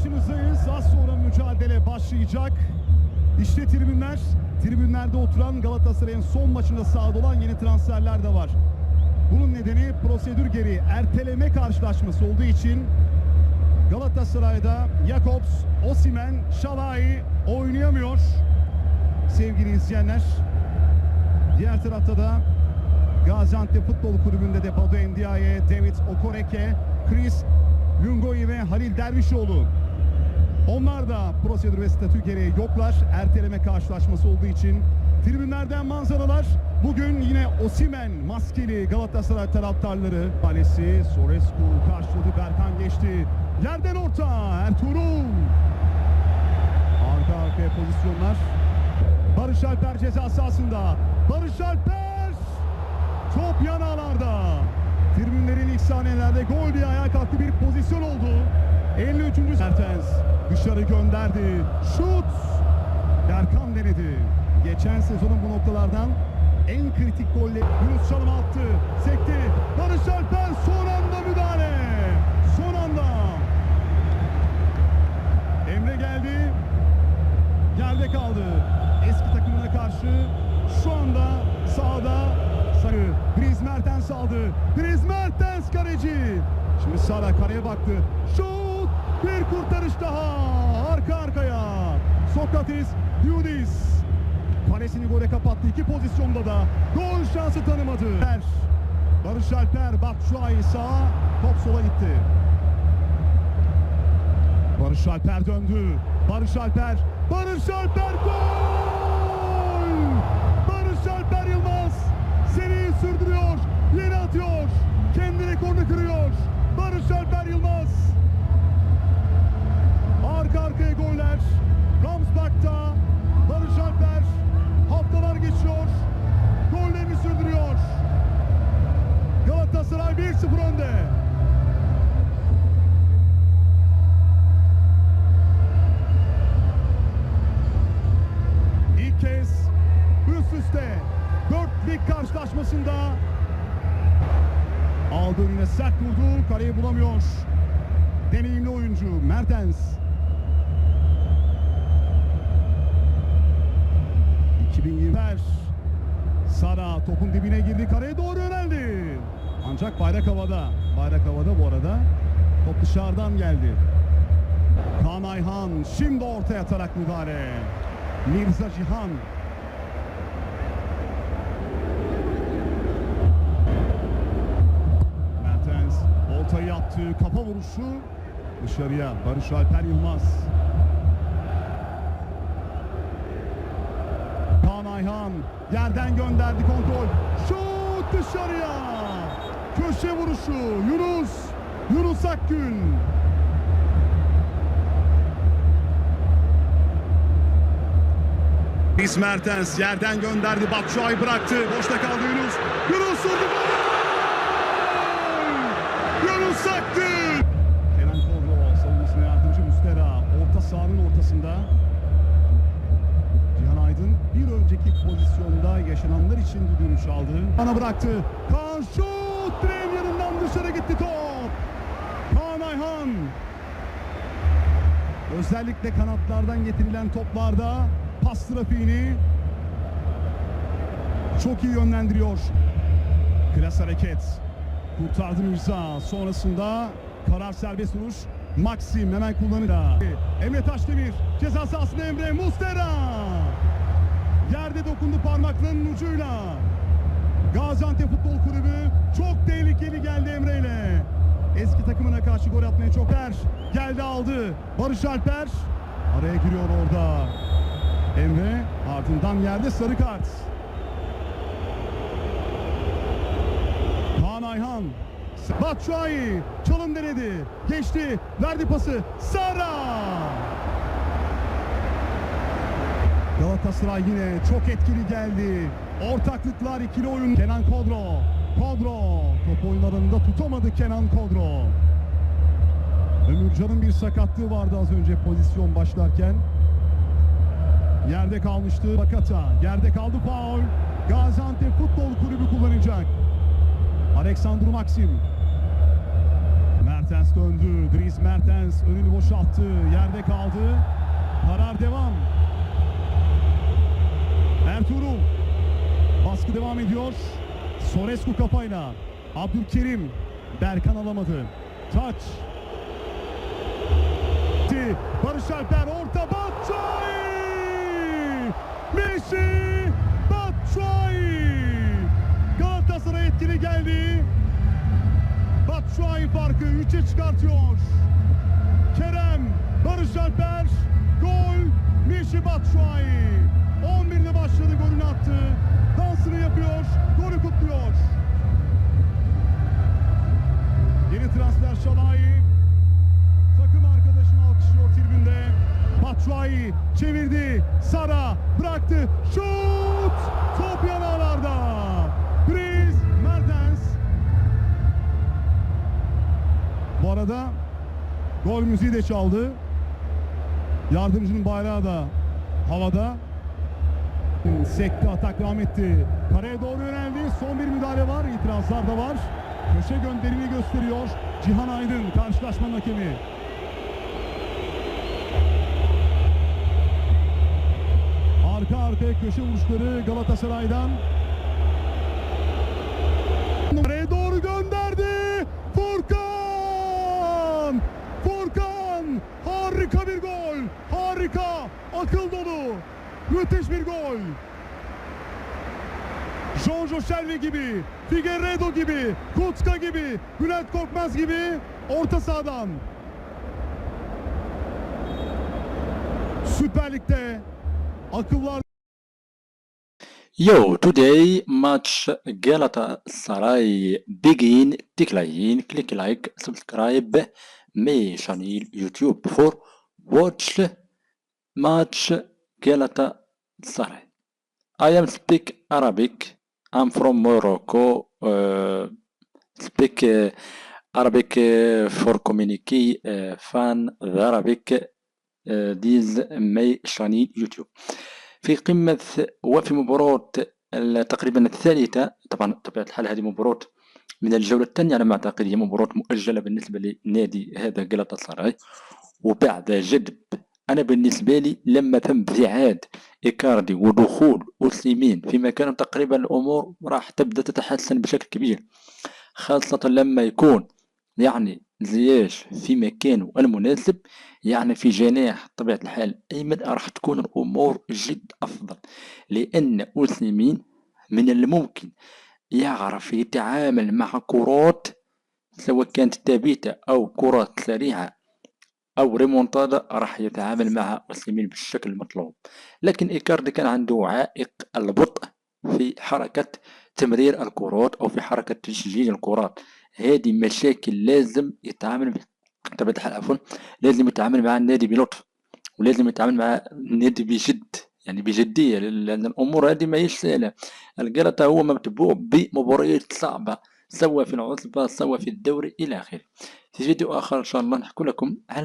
karşınızdayız. Az sonra mücadele başlayacak. İşte tribünler. Tribünlerde oturan Galatasaray'ın son maçında sahada olan yeni transferler de var. Bunun nedeni prosedür gereği erteleme karşılaşması olduğu için Galatasaray'da Jakobs, Osimen, Şalai oynayamıyor. Sevgili izleyenler. Diğer tarafta da Gaziantep Futbol Kulübü'nde de Badu Endiaye, David Okoreke, Chris Lungoyi ve Halil Dervişoğlu. Onlar da ve statü gereği yoklar. Erteleme karşılaşması olduğu için. Tribünlerden manzaralar. Bugün yine Osimen maskeli Galatasaray taraftarları. Kalesi Sorescu karşıladı. Berkan geçti. Yerden orta Ertuğrul. Arka arkaya pozisyonlar. Barış Alper ceza sahasında. Barış Alper top yan ağlarda. Tribünlerin ilk saniyelerde gol diye ayağa kalktı bir pozisyon oldu. 53. Mertens dışarı gönderdi. Şut. Berkan denedi. Geçen sezonun bu noktalardan en kritik golle Yunus Çalım attı. Sekti. Barış Alper son anda müdahale. Son anda. Emre geldi. Yerde kaldı. Eski takımına karşı şu anda sahada sarı. Dries Mertens aldı. Dries Mertens kaleci. Şimdi Sara kareye baktı. Şut! Bir kurtarış daha. Arka arkaya. Sokrates, Yudis. Kalesini gole kapattı. İki pozisyonda da gol şansı tanımadı. Barış Alper, Batshuayi sağa, top sola gitti. Barış Alper döndü. Barış Alper. Barış Alper gol! Barış Alper Yılmaz seriyi sürdürüyor. Yeni atıyor. Kendi rekorunu kırıyor. Barış Alper Yılmaz. Arka arkaya goller. Ramsbach'ta Barış Alper haftalar geçiyor. Gollerini sürdürüyor. Galatasaray 1-0 önde. İlk kez üst üste 4 lig karşılaşmasında aldı önüne sert vurdu. Kaleyi bulamıyor. Deneyimli oyuncu Mertens. 2020 Sara topun dibine girdi. Kareye doğru yöneldi. Ancak bayrak havada. Bayrak havada bu arada. Top dışarıdan geldi. Kaan Ayhan şimdi ortaya atarak müdahale. Mirza Cihan. Mertens ortayı yaptı. Kafa vuruşu dışarıya. Barış Alper Yılmaz. Kaan Ayhan yerden gönderdi kontrol. Şut dışarıya. Köşe vuruşu. Yunus. Yunus Akgün. Dries Mertens yerden gönderdi. Batshuayi bıraktı. Boşta kaldı Yunus. Yunus vurdu. Yunus Akgün. Kenan Kovro savunmasına yardımcı Mustera. Orta sahanın ortasında. Aydın bir önceki pozisyonda yaşananlar için düdüğünü çaldı. Bana bıraktı. Kaan şut. Direğin yanından dışarı gitti top. Kaan Ayhan. Özellikle kanatlardan getirilen toplarda pas trafiğini çok iyi yönlendiriyor. Klas hareket. Kurtardı Mirza. Sonrasında karar serbest vuruş. Maxim hemen kullanır. Emre Taşdemir. Ceza sahasında Emre Mustera. Yerde dokundu parmaklarının ucuyla. Gaziantep Futbol Kulübü çok tehlikeli geldi Emre ile. Eski takımına karşı gol atmaya çok er. Geldi aldı. Barış Alper araya giriyor orada. Emre ardından yerde sarı kart. Kaan Ayhan. Batshuayi çalım denedi. Geçti. Verdi pası. Sara. Galatasaray yine çok etkili geldi. Ortaklıklar ikili oyun. Kenan Kodro. Kodro. Top oyunlarında tutamadı Kenan Kodro. Ömürcan'ın bir sakatlığı vardı az önce pozisyon başlarken. Yerde kalmıştı Bakata. Yerde kaldı faul. Gaziantep Futbol Kulübü kullanacak. Aleksandr Maxim. Mert Mertens döndü. Dries Mertens önünü boşalttı. Yerde kaldı. Karar devam. Ertuğrul. Baskı devam ediyor. Sorescu kafayla. Abdülkerim. Berkan alamadı. Taç. Barış Alper orta Batshuayi! Messi Batshuayi! Galatasaray etkili geldi. Batshuayi farkı 3'e çıkartıyor. Kerem, Barış Alper, gol Mişi Batshuayi. Çevirdi. Sara bıraktı. Şut! Top yanağlarda. Dries Mertens. Bu arada gol müziği de çaldı. Yardımcının bayrağı da havada. Sekti atak devam etti. Kareye doğru yöneldi. Son bir müdahale var. İtirazlar da var. Köşe gönderini gösteriyor. Cihan Aydın karşılaşmanın hakemi. Arka arkaya köşe vuruşları Galatasaray'dan. Nereye doğru gönderdi. Furkan! Furkan! Harika bir gol. Harika. Akıl dolu. Müthiş bir gol. Jojo Shelby gibi, Figueiredo gibi, Kutzka gibi, Bülent Korkmaz gibi orta sahadan. Süper Lig'de Yo, today match Galatasaray begin decline, click like, subscribe my channel YouTube for watch match Galatasaray. I am speak Arabic. I'm from Morocco. Uh, speak uh, Arabic uh, for communicate uh, fan Arabic. This my channel YouTube. في قمة وفي مباراة تقريبا الثالثة طبعا بطبيعة الحال هذه مباراة من الجولة الثانية على ما أعتقد هي مباراة مؤجلة بالنسبة لنادي هذا جلطة سراي وبعد جذب أنا بالنسبة لي لما تم ابتعاد إيكاردي ودخول أوسيمين في مكانهم تقريبا الأمور راح تبدأ تتحسن بشكل كبير خاصة لما يكون يعني زياش في مكانه المناسب يعني في جناح طبيعة الحال أيمن راح تكون الأمور جد أفضل. لأن أوسيمين من الممكن يعرف يتعامل مع كرات سواء كانت ثابتة أو كرات سريعة أو ريمونتادا راح يتعامل مع أوسيمين بالشكل المطلوب. لكن إيكاردي كان عنده عائق البطء في حركة تمرير الكرات أو في حركة تشجيع الكرات. هذه مشاكل لازم يتعامل بطبيعة الحال عفوا لازم يتعامل مع النادي بلطف ولازم يتعامل مع النادي بجد يعني بجدية لأن الأمور هذه ما هيش سهلة. الجلطة هو متبوع بمباريات صعبة سواء في العصبة سواء في الدوري إلى آخره. في فيديو آخر إن شاء الله نحكي لكم عن